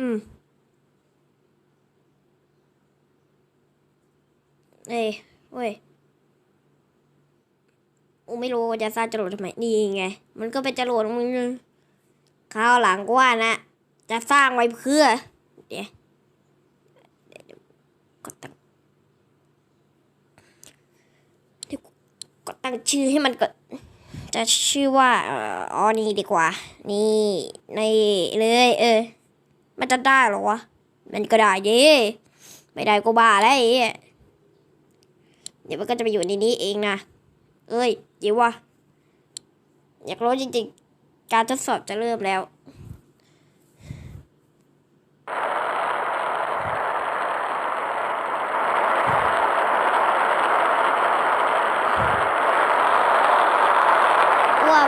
อืม เอ้ยเว้ยกูไม่รู้ว่าจะสร้างจรวดทำไมนี่ไง มันก็เป็นจรวดมึงคราวหลังกว่านะ จะสร้างไว้เพื่อ เดี๋ยวเดี๋ยวก็ตั้งเดี๋ยวก็ตั้งชื่อให้มันก็จะชื่อว่าอ๋อนี่ดีกว่า นี่ในเลย เออ มันจะได้หรอวะ มันก็ได้เย่ไม่ได้ก็บ้าแล้วไอ้เหี้ยเดี๋ยวมันก็จะไปอยู่ในนี้เองนะ เอ้ยเดี๋ยววะ อยากรู้จริงๆ การทดสอบจะเริ่มแล้ว ว่า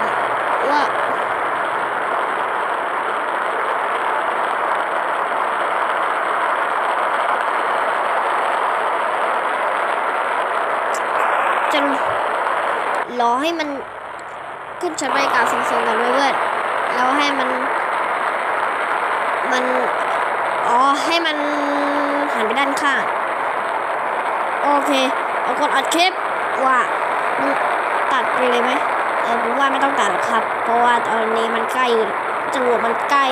ว่า จะรอ ให้มันขึ้นชั้นบรรยากาศสูงๆกันไว้เพื่อนแล้วให้มัน มัน อ๋อ ให้มันหันไปด้านข้าง โอเค เอากดอัดคลิปว่าตัดไปเลยไหมเออผมว่าไม่ต้องตัดหรอกครับ เพราะว่าตอนนี้มันใกล้จรวดมันใกล้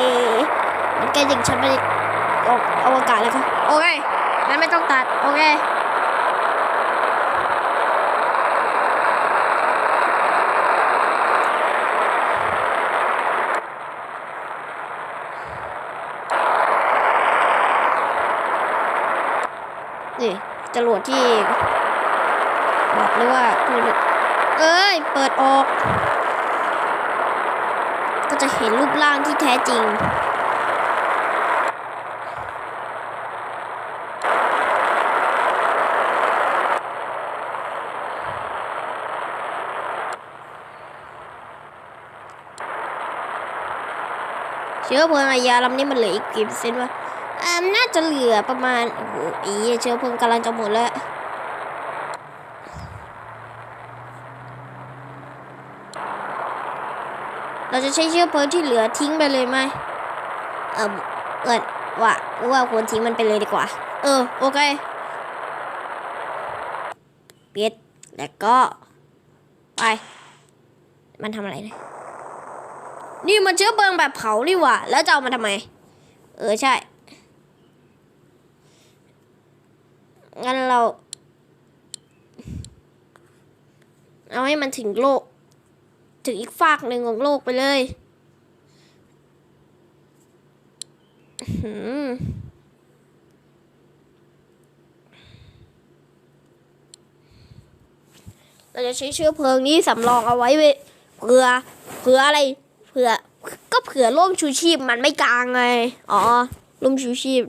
มันใกล้ถึงชั้นบรรยากาศอวกาศแล้วครับ โอเคงั้นไม่ต้องตัด โอเค นี่จรวดที่ บอกเลยว่าเอ้ย เปิดออก ก็จะเห็นรูปร่างที่แท้จริงเชื้อเพลิงอายาลำนี้มันเหลืออีกกี่เปอร์เซ็นต์วะ อ่าน่าจะเหลือประมาณ โอ้โหอีเชื้อเพลิงกำลังจะหมดแล้วเราจะใช้เชื้อเพลิงที่เหลือทิ้งไปเลยไหมเออเอิดว่าว่าควรทิ้งมันไปเลยดีกว่า เออ โอเคปิดแล้วก็ ไป มันทำอะไรนะนี่มันเชื้อเพลิงแบบเผานี่หว่า แล้วจะเอามาทำไม เออ ใช่ งั้นเรา เอาให้มันถึงโลก ถึงอีกฝากหนึ่งของโลกไปเลยเราจะใช้เชื้อเพลิงนี้สำรองเอาไว้เว้ยเผื่อเผื่ออะไรเผื่อก็เผื่อร่มชูชีพมันไม่กลางไง อ๋อร่มชูชีพ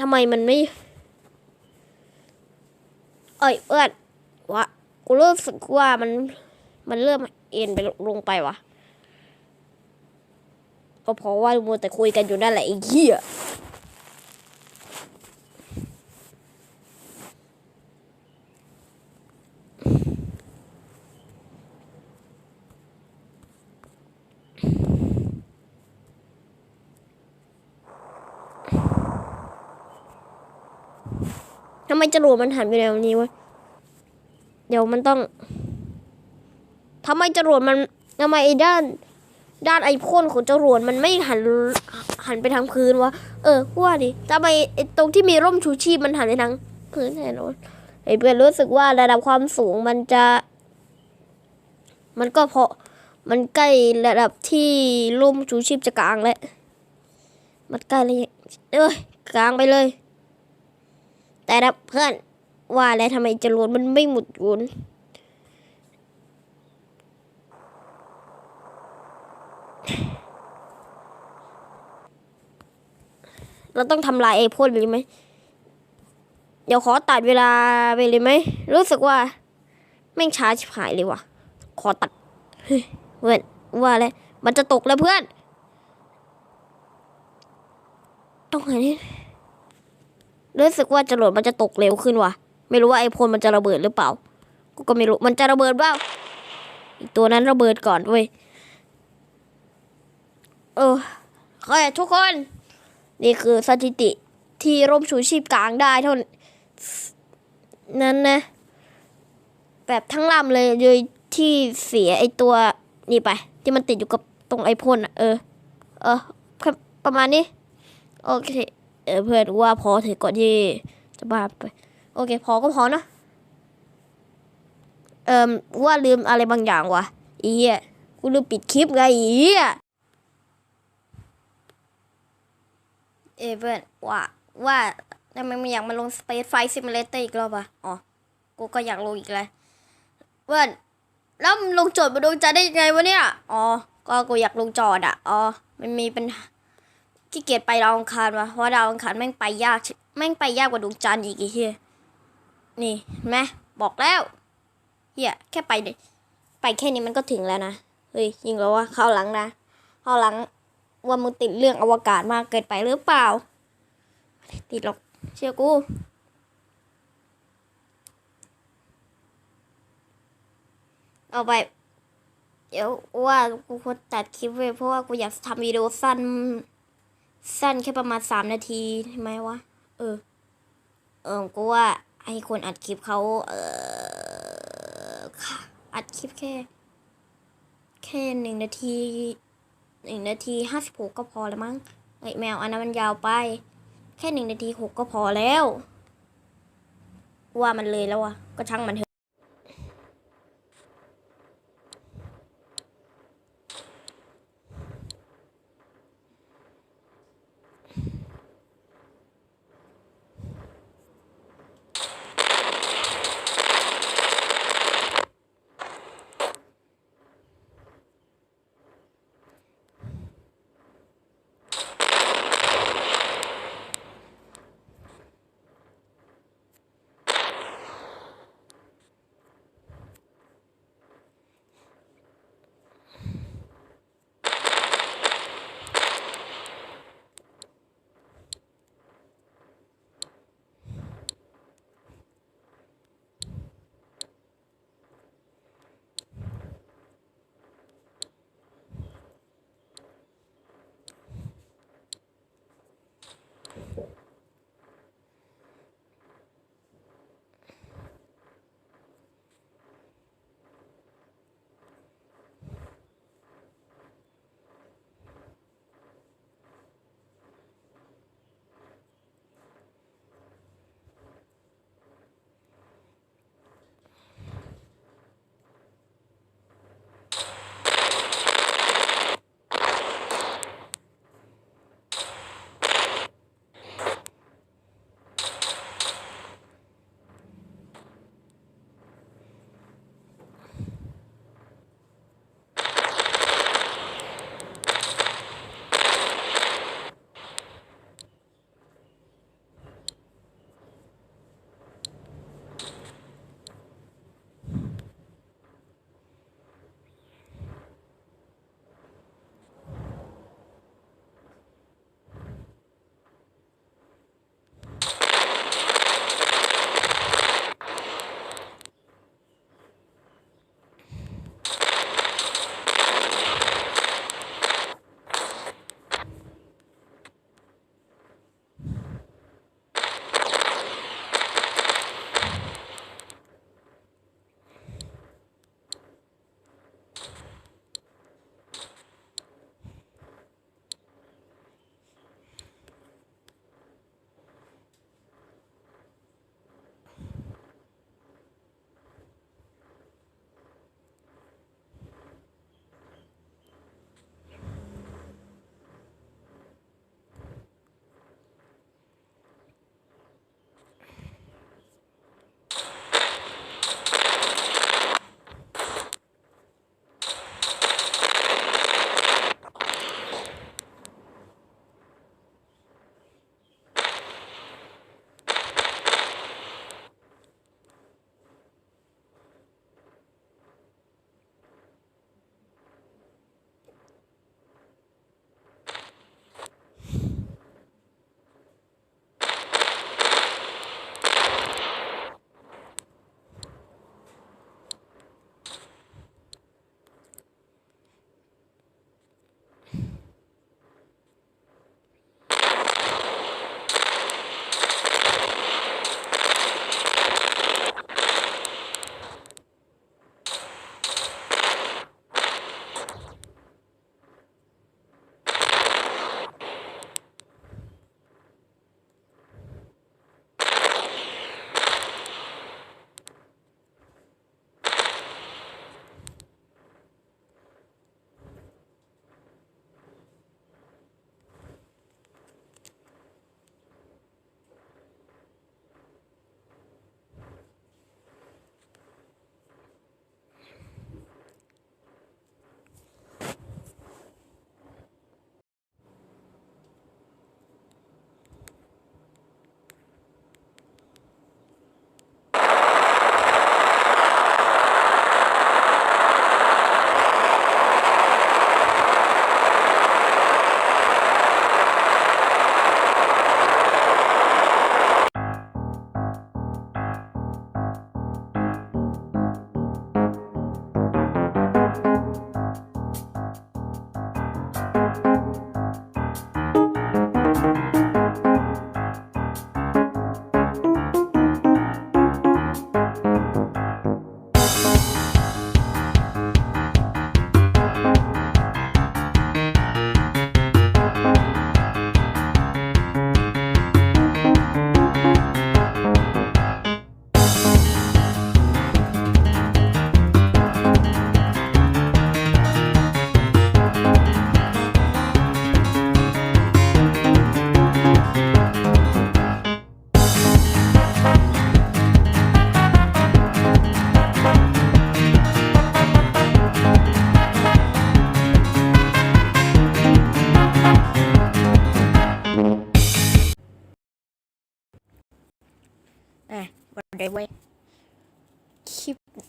ทำไมมันไม่ เอ้ยเอื้อนวะกูรู้สึกว่ามัน มันเริ่มเอ็นไปลงไปวะก็เพราะว่ามัวแต่คุยกันอยู่นั่นแหละไอ้เหี้ย มจรวดมันหันไปแนวนี้วะเดี๋ยวมันต้องทำไมจรวดมันทำไมไอ้ด้าน ด้านไอพ่นของจรวดมันไม่หันหันไปทางพื้นวะเออว่าดิทำไมตรงที่มีร่มชูชีพมันหันไปทางพื้นแทนวะไอ้เพื่อนรู้สึกว่าระดับความสูงมันจะ มันก็เพราะมันใกล้ระดับที่ร่มชูชีพจะกลางแล้วมันใกล้เลยเอ้ยกลางไปเลย แต่นะเพื่อนว่าแล้วทำไมจรวดมันไม่หมุดยุนเราต้องทำลายไอ้พ่นเลยไหม เดี๋ยวขอตัดเวลาไปเลยไหม รู้สึกว่า แม่งช้าชิบหายเลยว่ะ ขอตัด เฮ้ยเพื่อนว่าแล้วมันจะตกแล้วเพื่อน ต้องไงนี่ รู้สึกว่าจรวดมันจะตกเร็วขึ้นว่ะ ไม่รู้ว่าไอพ่นมันจะระเบิดหรือเปล่า กูก็ไม่รู้ มันจะระเบิดเปล่าอีกตัวนั้นระเบิดก่อนเว้ยเออโอเคทุกคน นี่คือสถิติที่ร่มชูชีพกลางได้เท่านั้นนะ แบบทั้งลำเลยโดยที่เสียไอตัวนี่ไป ที่มันติดอยู่กับตรงไอพ่นอะเออ เออ ประมาณนี้ โอเค เออเพื่อนว่าพอเถอะก่อนที่จะบ้าไป โอเค พอก็พอนะเอิมว่าลืมอะไรบางอย่างวะอีเหี้ยกูลืมปิดคลิปไงอีเหี้ยเอเพื่อนว่าว่าทำไมไม่อยากมาลง Space Flight Simulator อีกรอบอะอ๋อ กูก็อยากลงอีกเลยเพื่อนแล้วลงโจทย์มาดวงจันทร์ได้ยังไงวะเนี่ย อ๋อ ก็กูอยากลงจอดอะ อ๋อ มันมีปัญหา ขี้เกียจไปดาวอังคารวะเพราะดาวอังคารแม่งไปยากแม่งไปยากกว่าดวงจันทร์อีกไอ้เหี้ยนี่เห็นไหมบอกแล้วเฮียแค่ไปไปแค่นี้มันก็ถึงแล้วนะเฮ้ยยิงแล้วว่าเข้าวหลังนะเข้าวหลังว่ามึงติดเรื่องอวกาศมากเกินไปหรือเปล่า ติดหรอกเชื่อกูเอาไปเดี๋ยวว่ากูควรตัดคลิปไว้เพราะว่ากูอยากทำวิดีโอสั้น สั้นแค่ประมาณสามนาทีใช่ไหมวะ เออ เออกูว่าให้คนอัดคลิปเขาเออค่ะอัดคลิปแค่ แค่หนึ่งนาทีหนึ่งนาทีห้าสิบหกก็พอแล้วมั้งไอแมวอันนั้นมันยาวไป แค่หนึ่งนาทีหกก็พอแล้ว ว่ามันเลยแล้วอะก็ช่างมันเถอะ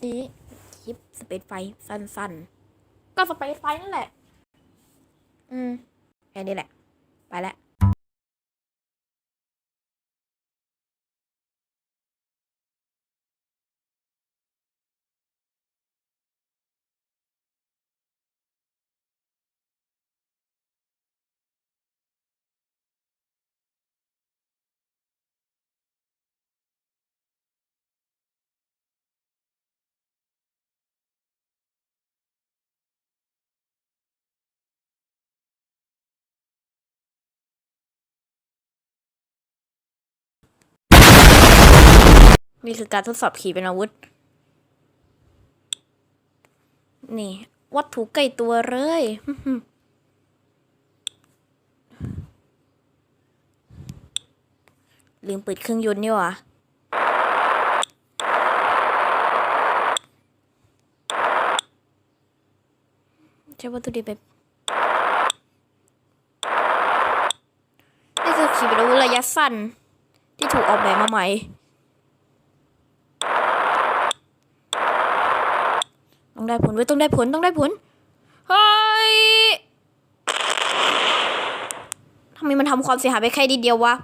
นี้คลิปสเปซไฟสั้นๆ ก็สเปซไฟนั่นแหละ อืมแค่นี้แหละ ไปแล้ว นี่คือการทดสอบขี่เป็นอาวุธ นี่ วัตถุใกล้ตัวเลยลืมเปิดเครื่องยนต์นี่หว่าใช้วัตถุดิบแบบนี่คือขี่เป็นอาวุธระยะสั้น ที่ถูกออกแบบมาใหม่ ต้องได้ผลเว้ยต้องได้ผลต้องได้ผลเฮ้ยทำไมมันทำความเสียหายไปแค่นิดเดียววะ